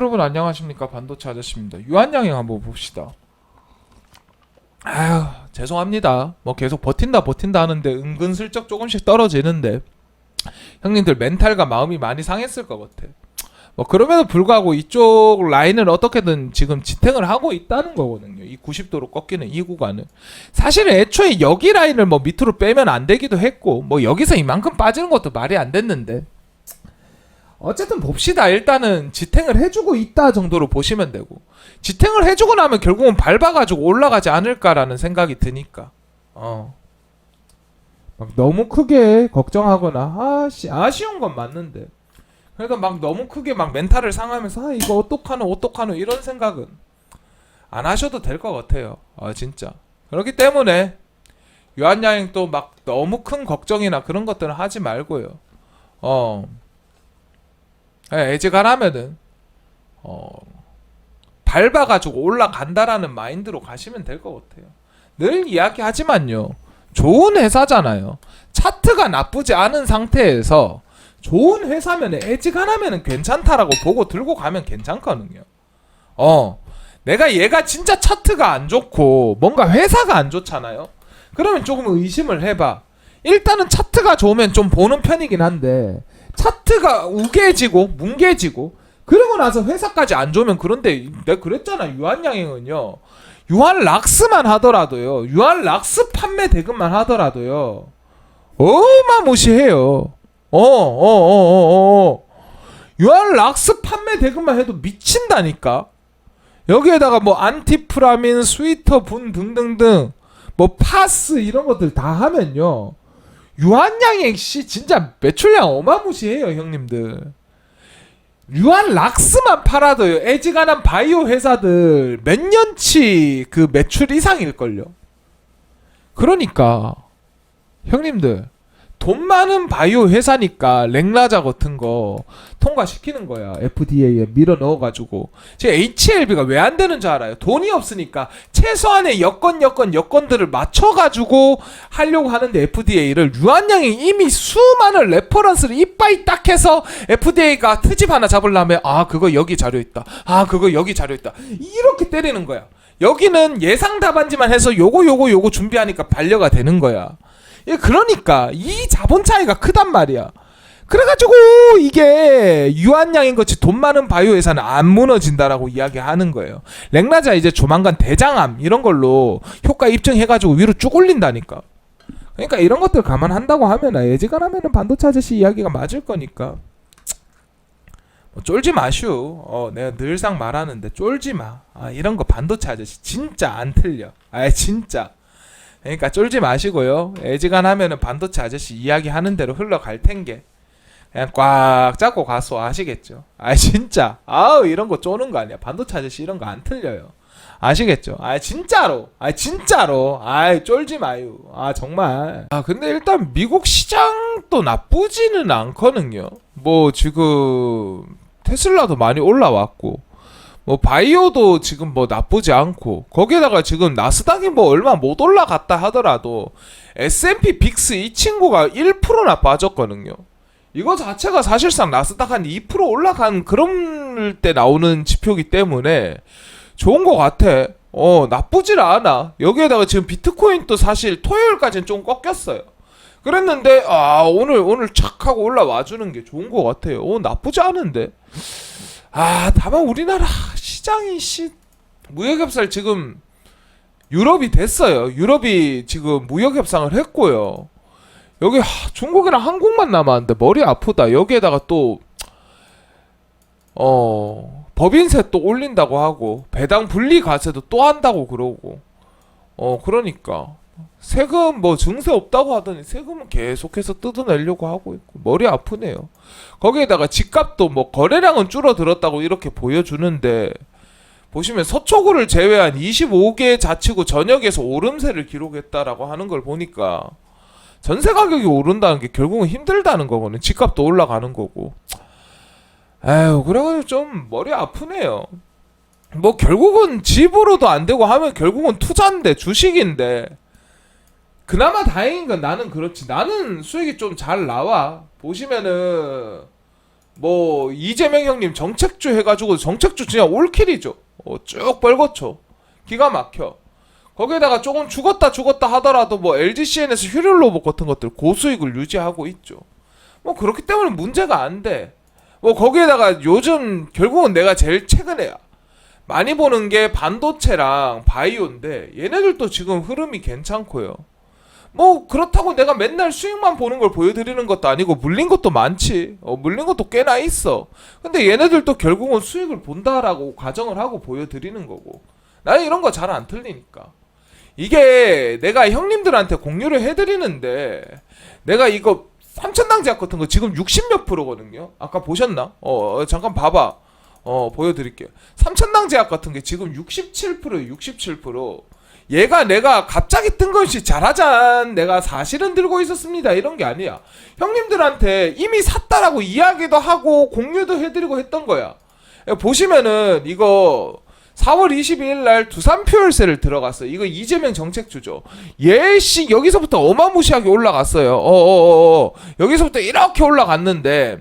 여러분 안녕하십니까 반도체 아저씨입니다. 유한양행 한번 봅시다. 아휴 죄송합니다. 뭐 계속 버틴다 버틴다 하는데 은근슬쩍 조금씩 떨어지는데 형님들 멘탈과 마음이 많이 상했을 것 같아. 뭐 그럼에도 불구하고 이쪽 라인을 어떻게든 지금 지탱을 하고 있다는 거거든요. 이 90도로 꺾이는 이 구간은 사실은 애초에 여기 라인을 뭐 밑으로 빼면 안 되기도 했고 뭐 여기서 이만큼 빠지는 것도 말이 안 됐는데 어쨌든 봅시다. 일단은 지탱을 해주고 있다 정도로 보시면 되고 지탱을 해주고 나면 결국은 밟아가지고 올라가지 않을까라는 생각이 드니까 어. 막 너무 크게 걱정하거나 아시 아쉬운 건 맞는데 그러니까 막 너무 크게 막 멘탈을 상하면서 아 이거 어떡하노 어떡하노 이런 생각은 안 하셔도 될 것 같아요. 아 진짜 그렇기 때문에 유한야행 또 막 너무 큰 걱정이나 그런 것들은 하지 말고요. 어. 예, 애지간하면은 어 밟아가지고 올라간다라는 마인드로 가시면 될 것 같아요. 늘 이야기하지만요. 좋은 회사잖아요. 차트가 나쁘지 않은 상태에서 좋은 회사면 애지간하면 괜찮다라고 보고 들고 가면 괜찮거든요. 어, 내가 얘가 진짜 차트가 안 좋고 뭔가 회사가 안 좋잖아요. 그러면 조금 의심을 해봐. 일단은 차트가 좋으면 좀 보는 편이긴 한데 차트가 우개지고 뭉개지고 그러고 나서 회사까지 안 좋으면 그런데 내가 그랬잖아 유한양행은요. 유한 락스만 하더라도요. 유한 락스 판매 대금만 하더라도요. 어마무시해요. 어어어어어 유한 락스 판매 대금만 해도 미친다니까. 여기에다가 뭐 안티프라민 스위터 분 등등등 뭐 파스 이런 것들 다 하면요 유한양행 씨 진짜 매출량 어마무시해요 형님들. 유한 락스만 팔아도요. 애지간한 바이오 회사들 몇 년치 그 매출 이상일걸요. 그러니까 형님들 돈 많은 바이오 회사니까 랭라자 같은 거 통과시키는 거야. FDA에 밀어 넣어가지고. 지금 HLB가 왜 안 되는 줄 알아요? 돈이 없으니까 최소한의 여건 여건 여건들을 맞춰가지고 하려고 하는데 FDA를 유한양이 이미 수많은 레퍼런스를 이빠이 딱 해서 FDA가 트집 하나 잡으려면 아 그거 여기 자료 있다. 아 그거 여기 자료 있다. 이렇게 때리는 거야. 여기는 예상 답안지만 해서 요거 요거 요거 준비하니까 반려가 되는 거야. 예, 그러니까 이 자본 차이가 크단 말이야. 그래가지고 이게 유한양인 것이 돈 많은 바이오 회사는 안 무너진다라고 이야기하는 거예요. 랭라자 이제 조만간 대장암 이런 걸로 효과 입증해가지고 위로 쭉 올린다니까. 그러니까 이런 것들 감안한다고 하면 예지간하면은 반도체 아저씨 이야기가 맞을 거니까. 뭐 쫄지 마슈. 어, 내가 늘상 말하는데 쫄지 마. 아, 이런 거 반도체 아저씨 진짜 안 틀려. 아, 진짜. 그러니까 쫄지 마시고요. 애지간하면은 반도체 아저씨 이야기 하는 대로 흘러갈 텐게 그냥 꽉 잡고 가서 아시겠죠? 아 진짜 아우 이런 거 쪼는 거 아니야. 반도체 아저씨 이런 거 안 틀려요. 아시겠죠? 아 진짜로 아 진짜로 아 쫄지 마요. 아 정말 아 근데 일단 미국 시장도 나쁘지는 않거든요. 뭐 지금 테슬라도 많이 올라왔고 뭐 바이오도 지금 뭐 나쁘지 않고 거기에다가 지금 나스닥이 뭐 얼마 못 올라갔다 하더라도 S&P 빅스 이 친구가 1%나 빠졌거든요. 이거 자체가 사실상 나스닥 한 2% 올라간 그런 때 나오는 지표기 때문에 좋은 것 같아. 어 나쁘질 않아. 여기에다가 지금 비트코인도 사실 토요일까지는 좀 꺾였어요. 그랬는데 아 오늘 오늘 착 하고 올라와 주는 게 좋은 것 같아요. 어 나쁘지 않은데. 아 다만 우리나라 시장이 씨 무역 협상 지금 유럽이 됐어요. 유럽이 지금 무역 협상을 했고요. 여기 하, 중국이랑 한국만 남았는데 머리 아프다. 여기에다가 또 어, 법인세 또 올린다고 하고 배당 분리 과세도 또 한다고 그러고 어 그러니까 세금 뭐 증세 없다고 하더니 세금은 계속해서 뜯어내려고 하고 있고 머리 아프네요. 거기에다가 집값도 뭐 거래량은 줄어들었다고 이렇게 보여주는데 보시면 서초구를 제외한 25개 자치구 전역에서 오름세를 기록했다라고 하는 걸 보니까 전세 가격이 오른다는 게 결국은 힘들다는 거거든요. 집값도 올라가는 거고. 에휴, 그래가지고 좀 머리 아프네요. 뭐 결국은 집으로도 안 되고 하면 결국은 투자인데 주식인데 그나마 다행인 건 나는 그렇지. 나는 수익이 좀 잘 나와. 보시면은 뭐 이재명 형님 정책주 해가지고 정책주 그냥 올킬이죠. 어, 쭉 벌거쳐. 기가 막혀. 거기에다가 조금 죽었다 죽었다 하더라도 뭐 LG CN에서 휴일 로봇 같은 것들 고수익을 유지하고 있죠. 뭐 그렇기 때문에 문제가 안 돼. 뭐 거기에다가 요즘 결국은 내가 제일 최근에 많이 보는 게 반도체랑 바이오인데 얘네들도 지금 흐름이 괜찮고요. 뭐 그렇다고 내가 맨날 수익만 보는 걸 보여드리는 것도 아니고 물린 것도 많지. 어, 물린 것도 꽤나 있어. 근데 얘네들도 결국은 수익을 본다라고 가정을 하고 보여드리는 거고. 나는 이런 거 잘 안 틀리니까. 이게 내가 형님들한테 공유를 해드리는데 내가 이거 삼천당 제약 같은 거 지금 60몇 프로거든요. 아까 보셨나? 어, 어, 잠깐 봐봐. 어 보여드릴게요. 삼천당 제약 같은 게 지금 67% 67%. 얘가 내가 갑자기 뜬 것이 잘하잔 내가 사실은 들고 있었습니다 이런 게 아니야 형님들한테 이미 샀다라고 이야기도 하고 공유도 해드리고 했던 거야 보시면은 이거 4월 22일 날 두산 퓨얼셀을 들어갔어. 이거 이재명 정책주죠. 예씨 여기서부터 어마무시하게 올라갔어요. 어어어 여기서부터 이렇게 올라갔는데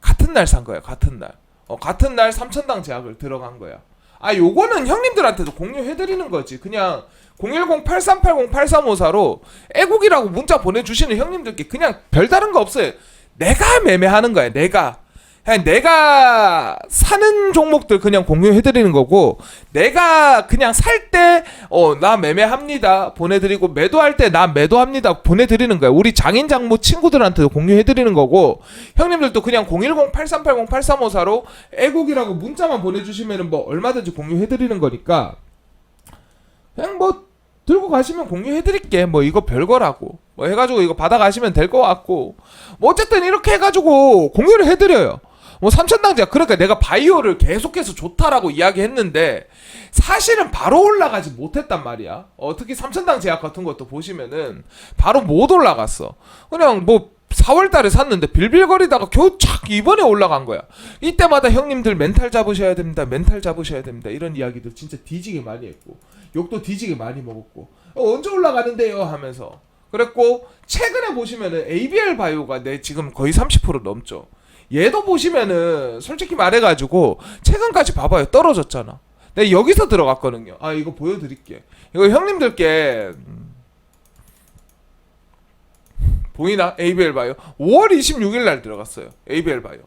같은 날 산 거야. 같은 날. 어, 같은 날 3천당 제약을 들어간 거야. 아 요거는 형님들한테도 공유해드리는 거지. 그냥 010-8380-8354로 애국이라고 문자 보내주시는 형님들께 그냥 별다른 거 없어요. 내가 매매하는 거야. 내가. 그냥 내가 사는 종목들 그냥 공유해드리는 거고 내가 그냥 살 때 어 나 매매합니다 보내드리고 매도할 때 나 매도합니다 보내드리는 거야 우리 장인 장모 친구들한테도 공유해드리는 거고 형님들도 그냥 010-8380-8354로 애국이라고 문자만 보내주시면은 뭐 얼마든지 공유해드리는 거니까 그냥 뭐 들고 가시면 공유해드릴게 뭐 이거 별거라고 뭐 해가지고 이거 받아가시면 될 것 같고 뭐 어쨌든 이렇게 해가지고 공유를 해드려요 뭐 삼천당제약 그러니까 내가 바이오를 계속해서 좋다라고 이야기했는데 사실은 바로 올라가지 못했단 말이야. 어, 특히 삼천당 제약 같은 것도 보시면은 바로 못 올라갔어. 그냥 뭐 4월 달에 샀는데 빌빌거리다가 겨우 착 이번에 올라간 거야. 이때마다 형님들 멘탈 잡으셔야 됩니다. 멘탈 잡으셔야 됩니다. 이런 이야기들 진짜 뒤지게 많이 했고 욕도 뒤지게 많이 먹었고 어, 언제 올라가는데요 하면서 그랬고 최근에 보시면은 ABL 바이오가 내 지금 거의 30% 넘죠. 얘도 보시면은 솔직히 말해가지고 최근까지 봐봐요 떨어졌잖아. 내가 여기서 들어갔거든요. 아 이거 보여드릴게. 이거 형님들께 음, 보이나? ABL 바이오 5월 26일 날 들어갔어요. ABL 바이오.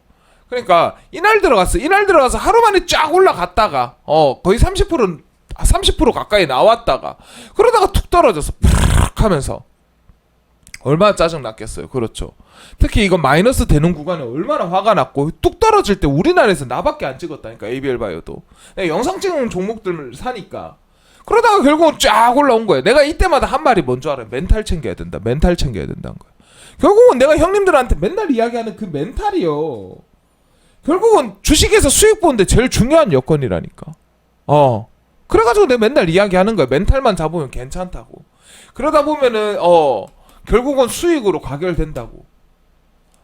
그러니까 이날 들어갔어. 이날 들어가서 하루 만에 쫙 올라갔다가 어 거의 30% 30% 가까이 나왔다가 그러다가 툭 떨어져서 푸르륵 하면서 얼마나 짜증 났겠어요. 그렇죠. 특히 이거 마이너스 되는 구간에 얼마나 화가 났고 뚝 떨어질 때 우리나라에서 나밖에 안 찍었다니까 ABL 바이오도 영상 찍는 종목들을 사니까 그러다가 결국은 쫙 올라온 거예요. 내가 이때마다 한 말이 뭔 줄 알아요? 멘탈 챙겨야 된다. 멘탈 챙겨야 된다는 거야. 결국은 내가 형님들한테 맨날 이야기하는 그 멘탈이요. 결국은 주식에서 수익 보는데 제일 중요한 여건이라니까. 어. 그래가지고 내가 맨날 이야기하는 거야. 멘탈만 잡으면 괜찮다고. 그러다 보면은 어 결국은 수익으로 가결된다고.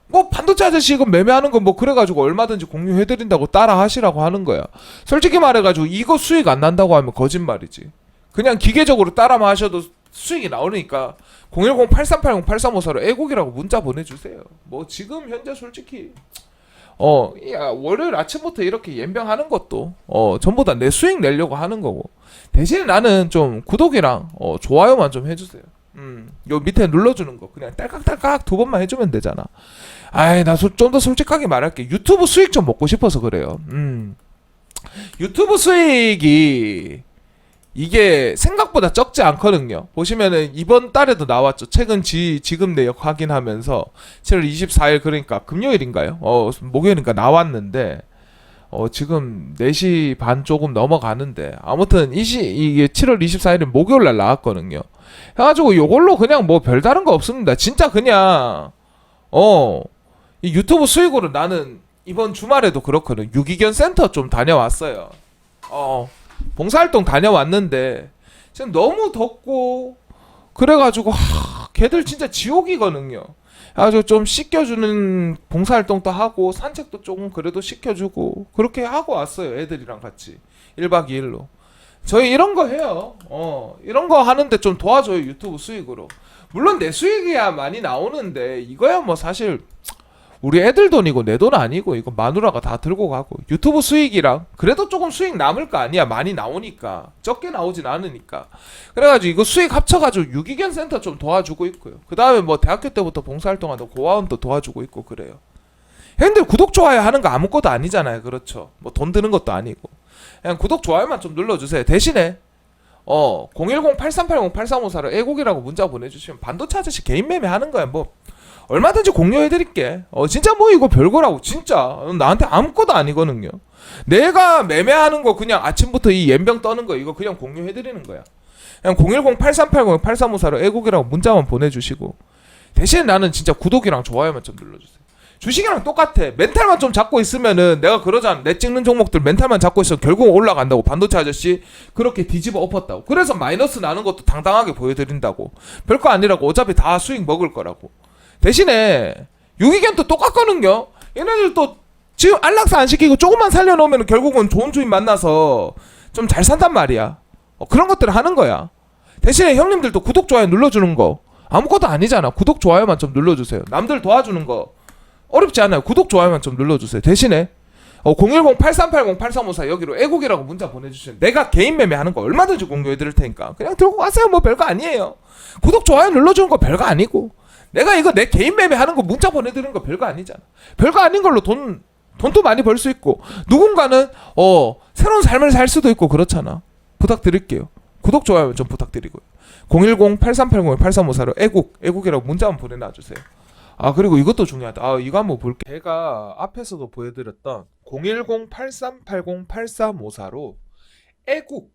뭐 반도체 아저씨 이거 매매하는 건 뭐 그래가지고 얼마든지 공유해드린다고 따라 하시라고 하는 거야. 솔직히 말해가지고 이거 수익 안 난다고 하면 거짓말이지. 그냥 기계적으로 따라만 하셔도 수익이 나오니까 010-8380-8354로 애국이라고 문자 보내주세요. 뭐 지금 현재 솔직히 어, 야, 월요일 아침부터 이렇게 연병하는 것도 어, 전부 다 내 수익 내려고 하는 거고 대신 나는 좀 구독이랑 어, 좋아요만 좀 해주세요. 음, 요 밑에 눌러주는 거 그냥 딸깍딸깍 두 번만 해주면 되잖아. 아이, 나 좀 더 솔직하게 말할게. 유튜브 수익 좀 먹고 싶어서 그래요. 음, 유튜브 수익이 이게 생각보다 적지 않거든요. 보시면은 이번 달에도 나왔죠. 최근 지 지금 내역 확인하면서 7월 24일 그러니까 금요일인가요? 어 목요일인가 나왔는데 어 지금 4시 반 조금 넘어가는데 아무튼 이시 이게 7월 24일은 목요일 날 나왔거든요. 해가지고 요걸로 그냥 뭐 별다른 거 없습니다. 진짜 그냥 어 이 유튜브 수익으로 나는 이번 주말에도 그렇거든. 유기견 센터 좀 다녀왔어요. 어. 봉사활동 다녀왔는데 지금 너무 덥고 그래가지고 하, 걔들 진짜 지옥이거든요. 아주 좀 씻겨주는 봉사활동도 하고 산책도 조금 그래도 시켜주고 그렇게 하고 왔어요. 애들이랑 같이 1박 2일로. 저희 이런 거 해요. 어 이런 거 하는데 좀 도와줘요 유튜브 수익으로. 물론 내 수익이야 많이 나오는데 이거야 뭐 사실 우리 애들 돈이고 내 돈 아니고 이거 마누라가 다 들고 가고. 유튜브 수익이랑 그래도 조금 수익 남을 거 아니야. 많이 나오니까. 적게 나오진 않으니까. 그래가지고 이거 수익 합쳐가지고 유기견 센터 좀 도와주고 있고요. 그 다음에 뭐 대학교 때부터 봉사활동하던 고아원도 도와주고 있고 그래요. 형님들 구독 좋아요 하는 거 아무것도 아니잖아요. 그렇죠? 뭐 돈 드는 것도 아니고. 그냥 구독 좋아요만 좀 눌러주세요. 대신에 어 010-8380-8354로 애국이라고 문자 보내주시면 반도체 아저씨 개인 매매 하는 거야. 뭐 얼마든지 공유해드릴게. 어 진짜 뭐 이거 별거라고 진짜. 나한테 아무것도 아니거든요. 내가 매매하는 거 그냥 아침부터 이 연병 떠는 거 이거 그냥 공유해드리는 거야. 그냥 010-8380-8354로 애국이라고 문자만 보내주시고. 대신 나는 진짜 구독이랑 좋아요만 좀 눌러주세요. 주식이랑 똑같아. 멘탈만 좀 잡고 있으면은 내가 그러잖아. 내 찍는 종목들 멘탈만 잡고 있으면 결국 올라간다고 반도체 아저씨 그렇게 뒤집어 엎었다고. 그래서 마이너스 나는 것도 당당하게 보여드린다고. 별거 아니라고 어차피 다 수익 먹을 거라고 대신에 유기견도 똑같거든요 얘네들도 지금 안락사 안 시키고 조금만 살려놓으면 결국은 좋은 주인 만나서 좀 잘 산단 말이야. 어, 그런 것들을 하는 거야. 대신에 형님들도 구독 좋아요 눌러주는 거. 아무것도 아니잖아. 구독 좋아요만 좀 눌러주세요. 남들 도와주는 거. 어렵지 않아요. 구독 좋아요만 좀 눌러주세요. 대신에 어, 010-8380-8354 여기로 애국이라고 문자 보내주시면 내가 개인 매매하는 거 얼마든지 공유해 드릴 테니까 그냥 들고 가세요. 뭐 별거 아니에요. 구독 좋아요 눌러주는 거 별거 아니고 내가 이거 내 개인 매매 하는 거 문자 보내드리는 거 별거 아니잖아. 별거 아닌 걸로 돈 돈도 많이 벌 수 있고 누군가는 어 새로운 삶을 살 수도 있고 그렇잖아. 부탁드릴게요. 구독 좋아요 좀 부탁드리고요. 010-8380-8354로 애국 애국이라고 문자 한번 보내놔 주세요. 아 그리고 이것도 중요하다. 아 이거 한번 볼게. 제가 앞에서도 보여드렸던 010-8380-8354로 애국